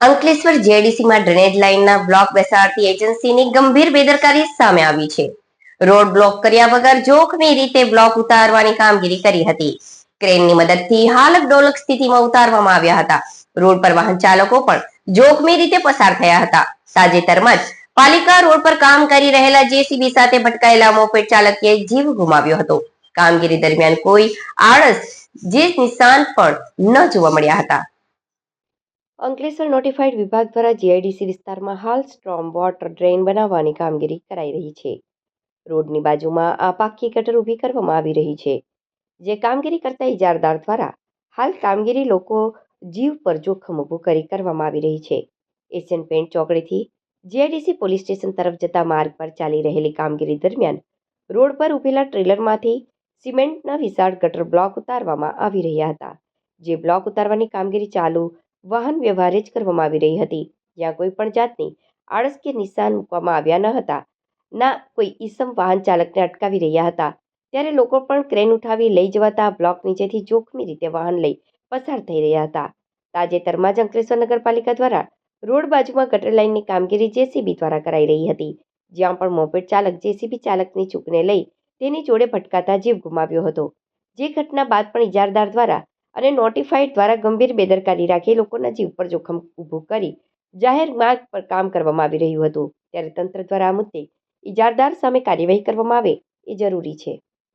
અંકલેશ્વર જેડીસીમાં ડ્રેનેજ લાઇનના બ્લોક બેસાડતી એજન્સીની ગંભીર બેદરકારી સામે આવી છે. રોડ બ્લોક કર્યા વગર જોખમી રીતે બ્લોક ઉતારવાની કામગીરી કરી હતી. ક્રેનની મદદથી હાલક ડોલક સ્થિતિમાં ઉતારવામાં આવ્યા હતા. રોડ પર વાહન ચાલકો પણ જોખમી રીતે પસાર થયા હતા. તાજેતરમાં જ પાલિકા રોડ પર કામ કરી રહેલા જેસીબી સાથે ભટકાયેલા મોપેડ ચાલકે જીવ ગુમાવ્યો હતો. કામગીરી દરમિયાન કોઈ આળસ જે નિશાન પણ ન જોવા મળ્યા હતા. અંકલેશ્વર નોટિફાઈડ વિભાગ દ્વારા જીઆઈડીસી વિસ્તારમાં હાલ સ્ટ્રોમ વોટર ડ્રેન બનાવવાની કામગીરી કરાઈ રહી છે. રોડની બાજુમાં આ પાકી ગટર ઊભી કરવામાં આવી રહી છે. જે કામગીરી કરતા ઇજારદાર દ્વારા હાલ કામગીરી લોકો જીવ પર જોખમ ઊભું કરી કરવામાં આવી રહી છે. એશિયન પેન્ટ ચોકડીથી જીઆઈડીસી પોલીસ સ્ટેશન તરફ જતા માર્ગ પર ચાલી રહેલી કામગીરી દરમિયાન રોડ પર ઊભેલા ટ્રેલરમાંથી સિમેન્ટના વિશાળ ગટર બ્લોક ઉતારવામાં આવી રહ્યા હતા. જે બ્લોક ઉતારવાની કામગીરી ચાલુ વાહન વ્યવહારે જ કરવામાં આવી રહી હતી. જ્યાં કોઈ પણ જાતની આળસ કે નિશાન મૂકવામાં આવ્યા ન હતા. ના, કોઈ ઈસમ વાહન ચાલકને અટકાવી રહ્યા હતા. ત્યારે લોકો પણ ક્રેન ઉઠાવી લઈ જવાતા બ્લોક નીચેથી જોખમી રીતે વાહન લઈ પસાર થઈ રહ્યા હતા. તાજેતરમાં જ અંકલેશ્વર નગરપાલિકા દ્વારા રોડ બાજુમાં ગટર લાઇનની કામગીરી જેસીબી દ્વારા કરાઈ રહી હતી. જ્યાં પણ મોપેડ ચાલક જેસીબી ચાલકની ચૂકને લઈ તેની જોડે ભટકાતા જીવ ગુમાવ્યો હતો. જે ઘટના બાદ પણ ઇજારદાર દ્વારા અને નોટિફાઈડ દ્વારા ગંભીર બેદરકારી રાખી લોકોના જીવ પર જોખમ ઊભું કરી જાહેર માર્ગ પર કામ કરવામાં આવી રહ્યું હતું. ત્યારે તંત્ર દ્વારા આ મુદ્દે ઇજારદાર સામે કાર્યવાહી કરવામાં આવે એ જરૂરી છે.